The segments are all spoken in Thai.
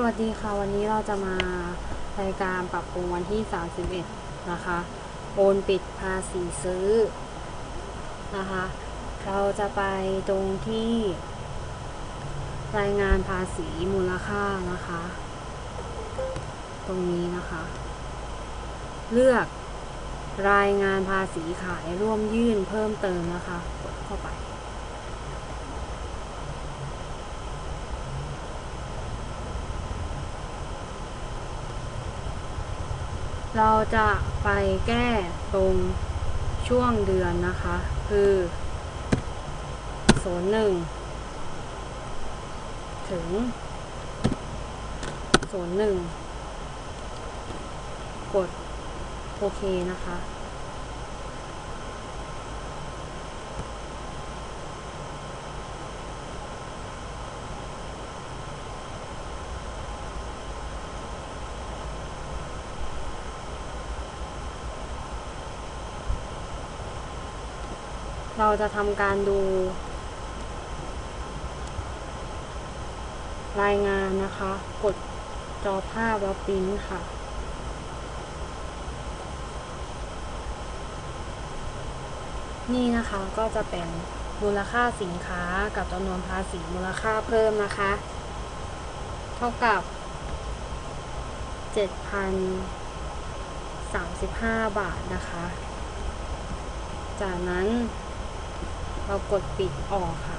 สวัสดีค่ะ วันนี้เราจะมารายการปรับปรุงวันที่ 31 นะคะ โอนปิดภาษีซื้อนะคะ เราจะไปตรงที่รายงานภาษีมูลค่านะคะ ตรงนี้นะคะ เลือกรายงานภาษีขายร่วมยื่นเพิ่มเติมนะคะ กดเข้าไป เราจะไปแก้ตรงช่วงเดือนนะคะ คือโซนหนึ่งถึงโซนหนึ่งกดโอเคนะคะ เราจะทำการดู รายงานนะคะ กดจอภาพแล้วปิ้นค่ะนี่นะคะก็จะเป็นมูลค่าสินค้ากับจำนวนภาษีมูลค่าเพิ่มนะคะ เท่ากับ 7,035 บาทนะคะ จากนั้น เรากดปิดออกค่ะ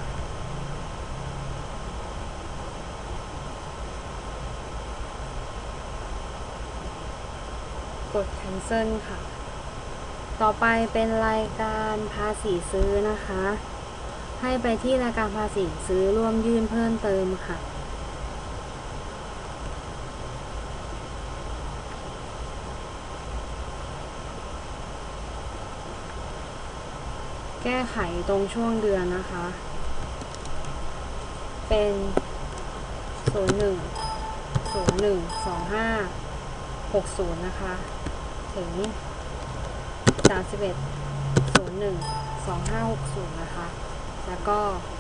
กด cancel ค่ะ ต่อไปเป็นรายการภาษีซื้อนะคะ ให้ไปที่รายการภาษีซื้อร่วมยื่นเพิ่มเติมค่ะ แก้ไขตรงช่วงเดือนนะคะ เป็น 01 01 25 60 นะคะ ถึง 31 01 2560 นะคะ แล้วก็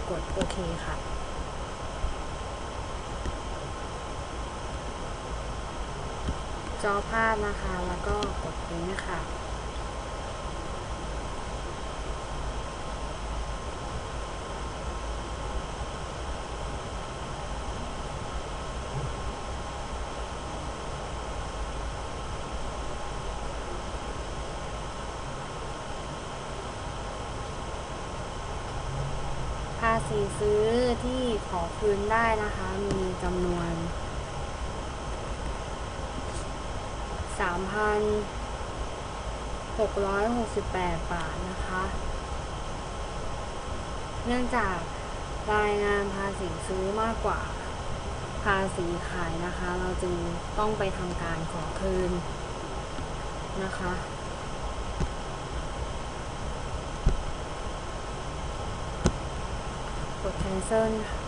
กดโอเคค่ะจอภาพนะคะ แล้วก็กดลิงก์ค่ะ ภาษีซื้อที่ขอคืนได้นะคะ มีจำนวน 3,668 บาทนะคะ เนื่องจากรายงานภาษีซื้อมากกว่าภาษีขายนะคะ เราจึงต้องไปทำการขอคืนนะคะ กด cancel ค่ะ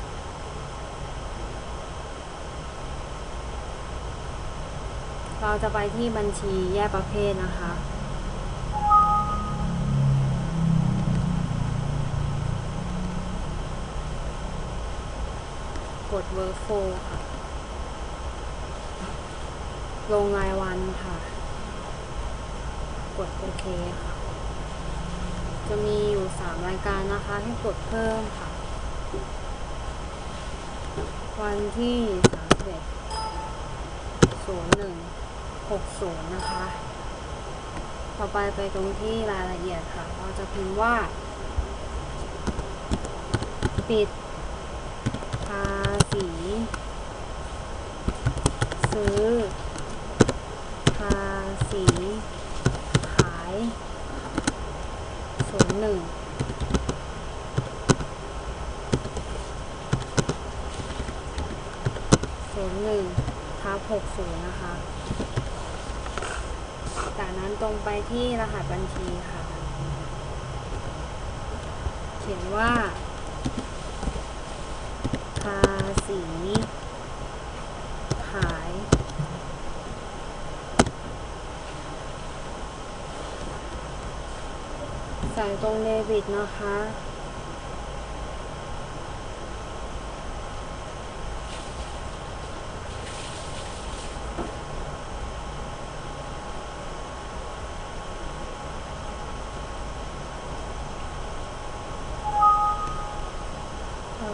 เราจะไปที่บัญชีแยกประเภทนะคะ กด workflow ค่ะ ลงรายวันค่ะ กดโอเคค่ะ จะมีอยู่ 3 รายการนะคะ ให้กดเพิ่มค่ะ วันที่31 01 60นะคะ ต่อไปไปตรงที่รายละเอียดค่ะ เราจะพิมพ์ว่า ปิดภาษีซื้อ ภาษี ขายศูนย์หนึ่ง ศูนย์หนึ่งทับหกศูนย์นะคะ จากนั้นตรงไปที่รหัสบัญชีค่ะ เขียนว่า ภาษีขาย ใส่ตรงเดบิตนะคะ ก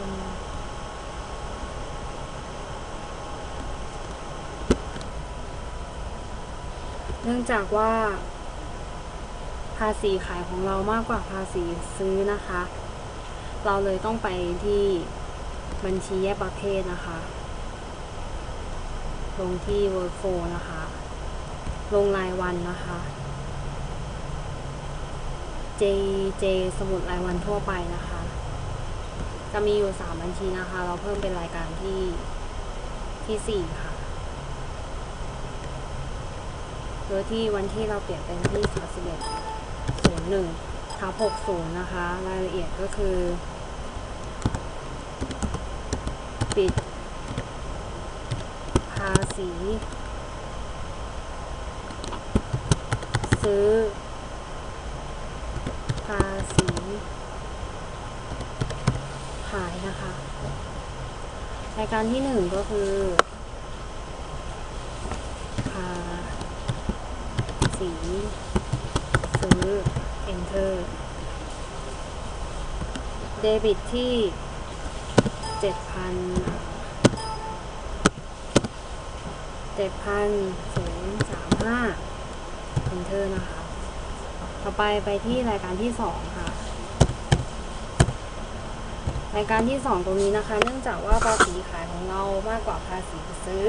เนื่องจากว่า ภาษีขายของเรามากกว่าภาษีซื้อนะคะ เราเลยต้องไปที่บัญชีแยกประเภทนะคะ ลงที่ workflow นะคะ ลงรายวันนะคะ JJ สมุดรายวันทั่วไปนะคะ จะมีอยู่ 3 บัญชีนะคะ เราเพิ่มเป็นรายการที่ที่ 4 ค่ะ โดยที่วันที่เราเปลี่ยนเป็นที่31 01ทับ60 นะคะ รายละเอียดก็คือ ปิด ภาษี ซื้อ ภาษี ขายนะคะรายการที่หนึ่งก็คือ ภา ษีซื้อ enter เดบิตที่เจ็ดพันเจ็ดพันศูนย์สามห้า enter นะคะ ต่อไปไปที่รายการที่สองค่ะ รายการที่สองตรงนี้นะคะ เนื่องจากว่าภาษีขายของเรามากกว่าภาษีซื้อ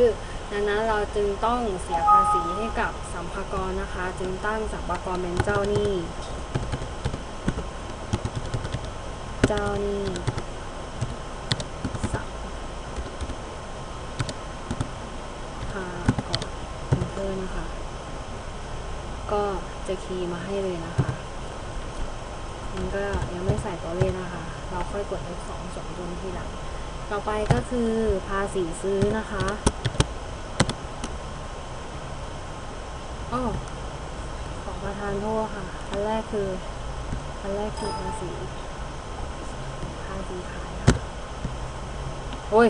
ดังนั้นเราจึงต้องเสียภาษีให้กับสัมภากรนะคะ จึงตั้งสัมภากรเป็นเจ้าหนี้ เจ้าหนี้สัมภากระเอนเตอร์นะคะ ก็จะคีย์มาให้เลยนะคะ มันก็ยังไม่ใส่ตัวเลขนะคะ เราค่อยกด F2 สมดุลทีหลัง ต่อไปก็คือภาษีซื้อนะคะ ออขอประทานโทษค่ะ อันแรกคือ อันแรกคือภาษี ภาษีขายค่ะ โอ้ย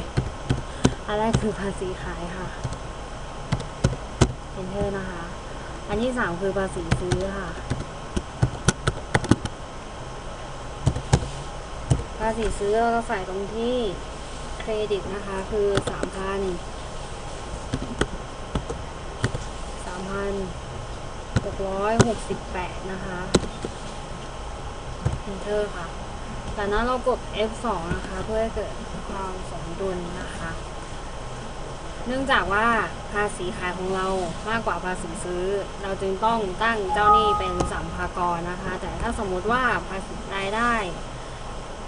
อันแรกคือภาษีขายค่ะ enter นะคะ อันที่สามคือภาษีซื้อค่ะ ภาษีซื้อเราก็ใส่ตรงที่เครดิตนะคะ คือสาม 68 นะคะ Enter ค่ะ จากนั้นเรากด F2 นะคะ เพื่อให้เกิดความสมดุลนะคะ เนื่องจากว่าภาษีขายของเรามากกว่าภาษีซื้อ เราจึงต้องตั้งเจ้าหนี้เป็นสัมภากรนะคะ แต่ถ้าสมมุติว่าภาษีรายได้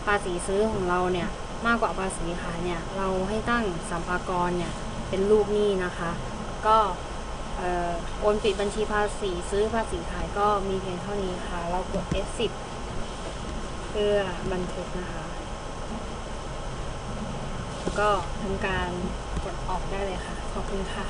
ภาษีซื้อของเราเนี่ยมากกว่าภาษีขายเนี่ย เราให้ตั้งสัมภากรเนี่ยเป็นลูกหนี้นะคะ ก็ โอนปิดบัญชีภาษีซื้อภาษีขายก็มีเพียงเท่านี้ค่ะ เรากด F10 เพื่อบันทึกนะคะ ก็ทำการกดออกได้เลยค่ะ ขอบคุณค่ะ